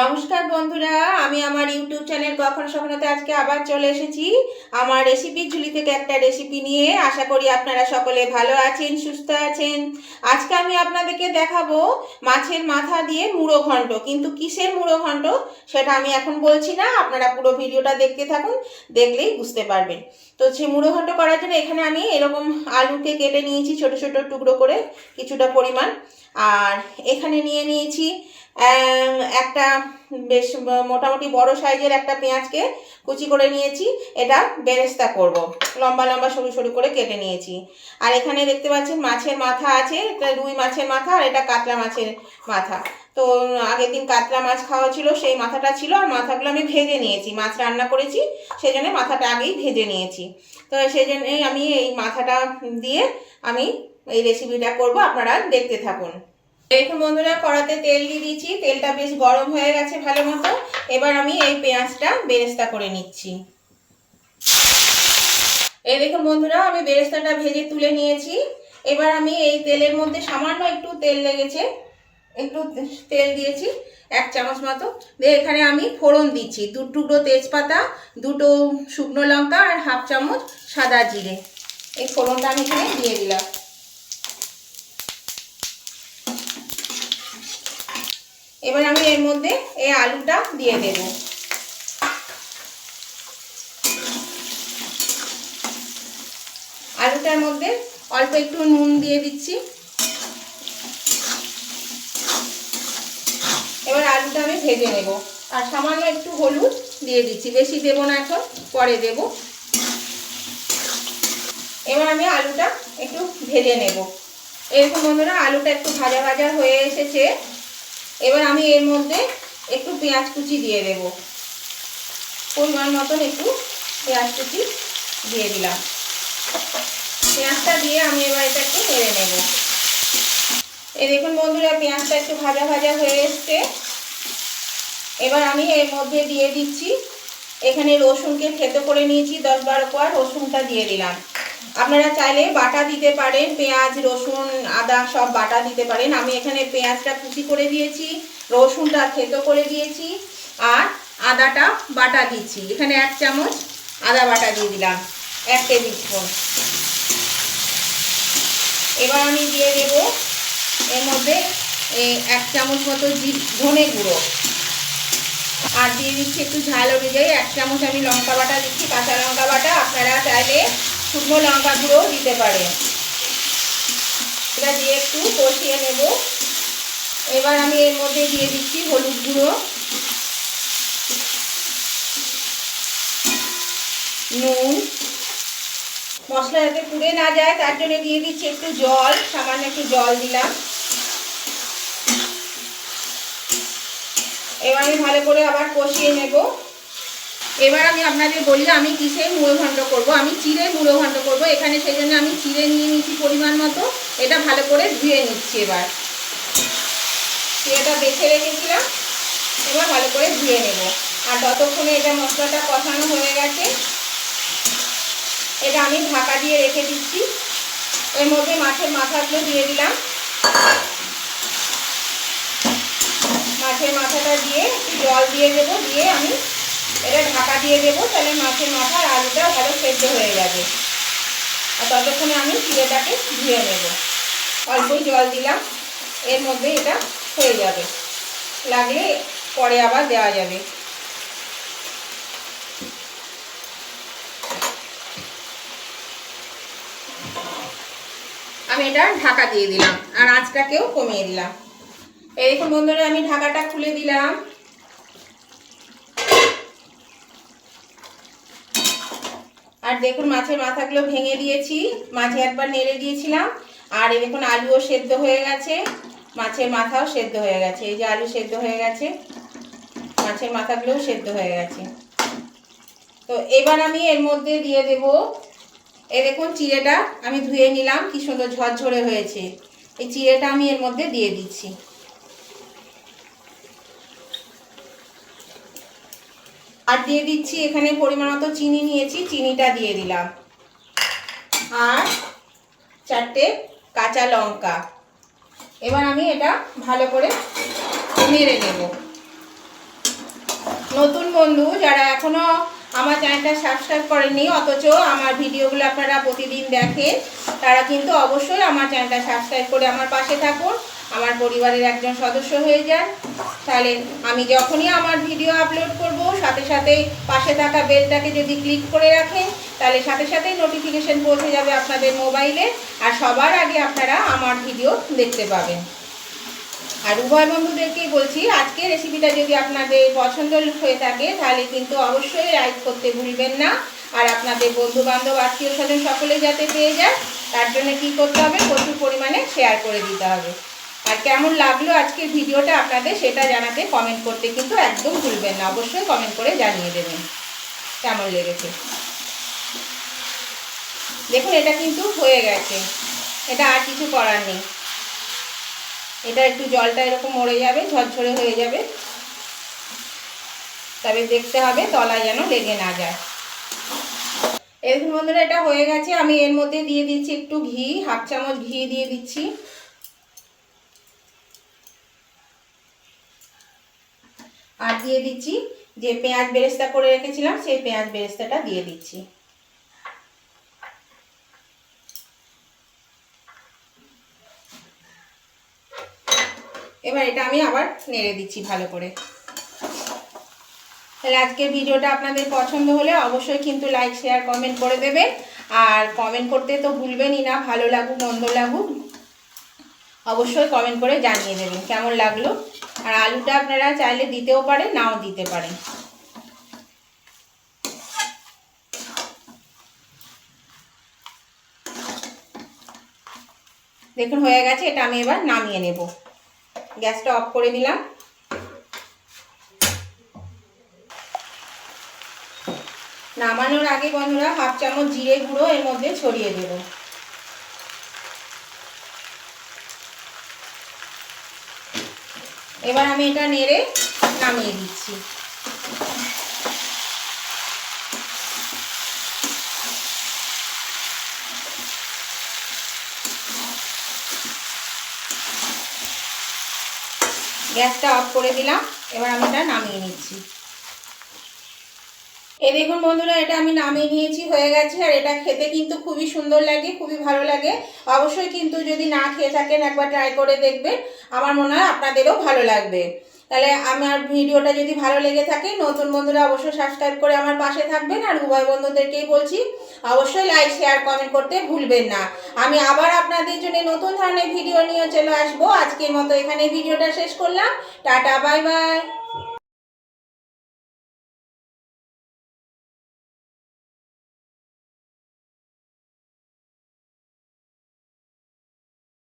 নমস্কার বন্ধুরা, আমি আমার ইউটিউব চ্যানেল কখনো সখনোতে আজকে আবার চলে এসেছি। আমার রেসিপি ঝুলি থেকে একটা রেসিপি নিয়ে আশা করি আপনারা সকলে ভালো আছেন, সুস্থ আছেন। আজকে আমি আপনাদেরকে দেখাবো মাছের মাথা দিয়ে মুড়ো ঘন্ট। কিন্তু কিসের মুড়ো ঘন্ট সেটা আমি এখন বলছি না, আপনারা পুরো ভিডিওটা দেখতে থাকুন, দেখলেই বুঝতে পারবেন। তো সে মুড়ো ঘন্ট করার জন্য এখানে আমি এরকম আলুকে কেটে নিয়েছি, ছোট ছোট টুকরো করে কিছুটা পরিমাণ। আর এখানে নিয়ে নিয়েছি একটা বেশ মোটামুটি বড় সাইজের একটা পেঁয়াজকে কুচি করে নিয়েছি। এটা বেরেস্তা করব। লম্বা লম্বা সরু সরু করে কেটে নিয়েছি। আর এখানে দেখতে পাচ্ছেন মাছের মাথা আছে, এটা রুই মাছের মাথা আর এটা কাতলা মাছের মাথা। তো, আগের দিন কাতলা মাছ খাওয়া ছিল, সেই মাথাটা ছিল আর মাথাগুলো আমি ভেজে নিয়েছি। মাছ রান্না করেছি সেই জন্য মাথাটা আগেই ভেজে নিয়েছি। তো সেই জন্যই আমি এই মাথাটা দিয়ে আমি এই রেসিপিটা করব। আপনারা দেখতে থাকুন। দেখুন বন্ধুরা, কড়াতে তেল দিয়ে দিয়েছি। তেলটা বেশ গরম হয়ে গেছে ভালো মতো। এবার আমি এই পেঁয়াজটা বেরেস্তা করে নিচ্ছি। এই দেখুন বন্ধুরা, আমি বেরেস্তাটা ভেজে তুলে নিয়েছি। এবার আমি এই তেলের মধ্যে সামান্য একটু তেল লেগেছে, একটু তেল দিয়েছি, এক চামচ মতো। দিয়ে এখানে আমি ফোড়ন দিচ্ছি দু টুকরো তেজপাতা, দুটো শুকনো লঙ্কা আর হাফ চামচ সাদা জিরে। এই ফোড়নটা আমি এখানে দিয়ে দিলাম। এবার আমি এর মধ্যে এই আলুটা দিয়ে দেব। আলুটার মধ্যে অল্প একটু নুন দিয়ে দিচ্ছি। এবার আলুটা আমি ভেজে নেব। আর সামান্য একটু হলুদ দিয়ে দিচ্ছি। বেশি দেবো না এখন, পরে দেব। এবার আমি আলুটা একটু ভেজে নেব। এরকম বন্ধুরা, আলুটা একটু ভাজা ভাজা হয়ে এসেছে। এবার আমি এর মধ্যে একটু পেঁয়াজ কুচি দিয়ে দেব। পরিমাণ মতন একটু পেঁয়াজ কুচি দিয়ে দিলাম। পেঁয়াজটা দিয়ে আমি এবার এটা একটু নেড়ে নেব। এই দেখুন বন্ধুরা, পেঁয়াজটা একটু ভাজা ভাজা হয়ে এসছে। এবার আমি এর মধ্যে দিয়ে দিচ্ছি। এখানে রসুনকে থেতো করে নিয়েছি, দশ বারো কোয়া রসুনটা দিয়ে দিলাম। আপনারা চাইলে বাটা দিতে পারেন, পেঁয়াজ, রসুন, আদা সব বাটা দিতে পারেন। আমি এখানে পেঁয়াজটা কুচি করে দিয়েছি, রসুনটা থেতো করে দিয়েছি, আর আদাটা বাটা দিচ্ছি এখানে এক চামচ আদা বাটা দিয়ে দিলাম, এক টেবিল স্পুন। এবার আমি দিয়ে দেব এর মধ্যে এক চামচ মতো ধনে গুঁড়ো। আর দিয়ে দিচ্ছি একটু ঝাল অনুযায়ী, এক চামচ আমি লঙ্কা বাটা দিচ্ছি, কাঁচা লঙ্কা বাটা। আপনারা চাইলে শুকনো লঙ্কা গুঁড়োও দিতে পারে। এটা দিয়ে একটু কষিয়ে নেব। এবার আমি এর মধ্যে দিয়ে দিচ্ছি হলুদ গুঁড়ো। নুন। মশলা যাতে পুড়ে না যায়, তার জন্য দিয়ে দিচ্ছি একটু জল, সামান্য একটু জল দিলাম। এবার আমি ভালো করে আবার কষিয়ে নেব। এবার আমি আপনাদের বলি, আমি কিসে মুড়ো ঘন্ট করব? আমি চিড়ে মুড়ো ঘন্ট করব। এখানে সেই জন্য আমি চিড়ে নিয়ে নিচ্ছি পরিমাণ মতো। এটা ভালো করে ধুয়ে নিচ্ছি এবার। চিড়েটা বেছে রেখেছিলাম। এবার ভালো করে ধুয়ে নেব। আর ততক্ষণে এটা মশলাটা কষানো হয়ে গেছে। এটা আমি ঢাকা দিয়ে রেখে দিচ্ছি। এর মধ্যে মাছের মাথাগুলো দিয়ে দিলাম। মাছের মাথাটা দিয়ে জল দিয়ে দেবো। দিয়ে দিয়ে দেবো, তাহলে মাছের মাথা আলুটা ভালো সেদ্ধ হয়ে যাবে। আর ততক্ষণে আমি চিড়েটাকে ধুয়ে নেব। অল্পই জল দিলাম, এর মধ্যে এটা হয়ে যাবে। লাগলে পরে আবার দেওয়া যাবে। আমি এটা ঢাকা দিয়ে দিলাম, আর আঁচটাকেও কমিয়ে দিলাম। এই দেখুন বন্ধুরা, আমি ঢাকাটা খুলে দিলাম। আর দেখুন, মাছের মাথাগুলো ভেঙে দিয়েছি। মাঝে একবার নেড়ে দিয়েছিলাম। আর দেখুন, আলুও সেদ্ধ হয়ে গেছে। মাছের মাথাও সেদ্ধ হয়ে গেছে। এই যে আলু সেদ্ধ হয়ে গেছে, মাছের মাথাগুলোও সেদ্ধ হয়ে গেছে। তো এবার আমি এর মধ্যে দিয়ে দেব। এই দেখুন, চিড়েটা আমি ধুয়ে নিলাম। কি সুন্দর ঝরঝরে হয়েছে। এই চিড়েটা আমি এর মধ্যে দিয়ে দিচ্ছি। আর দিয়ে দিচ্ছি এখানে পরিমাণ মতো চিনি নিয়েছি, চিনিটা দিয়ে দিলাম। আর চারটে কাঁচা লঙ্কা। এবার আমি এটা ভালো করে নেড়ে নেব। নতুন বন্ধু যারা এখনও আমার চ্যানেলটা সাবস্ক্রাইব করেননি, অথচ আমার ভিডিওগুলো আপনারা প্রতিদিন দেখেন, তারা কিন্তু অবশ্যই আমার চ্যানেলটা সাবস্ক্রাইব করে আমার পাশে থাকুন, আমার পরিবারের একজন সদস্য হয়ে যান। তাহলে আমি যখনই আমার ভিডিও আপলোড করব সাথে সাথে পাশে থাকা বেলটাকে যদি ক্লিক করে রাখেন, তাহলে সাথে সাথেই নোটিফিকেশন পৌঁছে যাবে আপনাদের মোবাইলে আর সবার আগে আপনারা আমার ভিডিও দেখতে পাবেন। আর উভয় বন্ধুদেরকেই বলছি, আজকে রেসিপিটা যদি আপনাদের পছন্দ হয়ে থাকে, তাহলে কিন্তু অবশ্যই লাইক করতে ভুলবেন না। আর আপনাদের বন্ধু বান্ধব আত্মীয় স্বজন সকলে যাতে পেয়ে যায়, তার জন্য কি করতে হবে? প্রচুর পরিমাণে শেয়ার করে দিতে হবে। আর কেমন লাগল আজকের ভিডিওটা আপনাদের সেটা জানাতে কমেন্ট করতে কিন্তু একদম ভুলবেন না। অবশ্যই কমেন্ট করে জানিয়ে দেবেন। কেমন লেগেছে? দেখুন, এটা কিন্তু হয়ে গেছে। এটা আর কিছু করার নেই। এটা একটু জলটা এরকম মরে যাবে, ঝরঝরে হয়ে যাবে। তবে দেখতে হবে, তলায় যেন লেগে না যায়। এরকম বন্ধুরা, এটা হয়ে গেছে। আমি এর মধ্যে দিয়ে দিচ্ছি একটু ঘি, হাফ চামচ ঘি দিয়ে দিচ্ছি আর দিয়ে দিচ্ছি। যে পেঁয়াজ বেরেস্তা করে রেখেছিলাম, সেই পেঁয়াজ বেরেস্তাটা দিয়ে দিচ্ছি। এবার এটা আমি আবার নেড়ে দিচ্ছি ভালো করে। তাহলে আজকের ভিডিওটা আপনাদের পছন্দ হলে অবশ্যই কিন্তু লাইক শেয়ার কমেন্ট করে দেবেন। আর কমেন্ট করতে তো ভুলবেনই না, ভালো লাগুক, মন্দ লাগুক। অবশ্যই কমেন্ট করে জানিয়ে দেবেন, কেমন লাগল? আর আলুটা আপনারা চাইলে দিতেও পারেন, নাও দিতে পারেন। দেখুন, হয়ে গেছে, এটা আমি এবার নামিয়ে নেব। গ্যাসটা অফ করে দিলাম। নামানোর আগে বন্ধুরা, হাফ চামচ জিরে গুঁড়ো এর মধ্যে ছড়িয়ে দেব। এবার আমি এটা নেড়ে নামিয়ে দিচ্ছি। গ্যাসটা অফ করে দিলাম, এবার আমি এটা নামিয়ে নিচ্ছি। এ দেখুন বন্ধুরা, এটা আমি নামিয়ে নিয়েছি, হয়ে গেছে, আর এটা খেতে কিন্তু খুবই সুন্দর লাগে, খুবই ভালো লাগে। অবশ্যই কিন্তু যদি না খেয়ে থাকেন, একবার ট্রাই করে দেখবেন, আমার মনে হয় আপনাদেরও ভালো লাগবে। তাহলে আমার ভিডিওটা যদি ভালো লেগে থাকে, নতুন বন্ধুরা অবশ্যই সাবস্ক্রাইব করে আমার পাশে থাকবেন, আর উভয় বন্ধুদেরকেই বলছি, অবশ্যই লাইক শেয়ার কমেন্ট করতে ভুলবেন না। আমি আবার আপনাদের জন্য নতুন ধরনের ভিডিও নিয়ে চলে আসব। আজকের মতো এখানে ভিডিওটা শেষ করলাম। Tata bye bye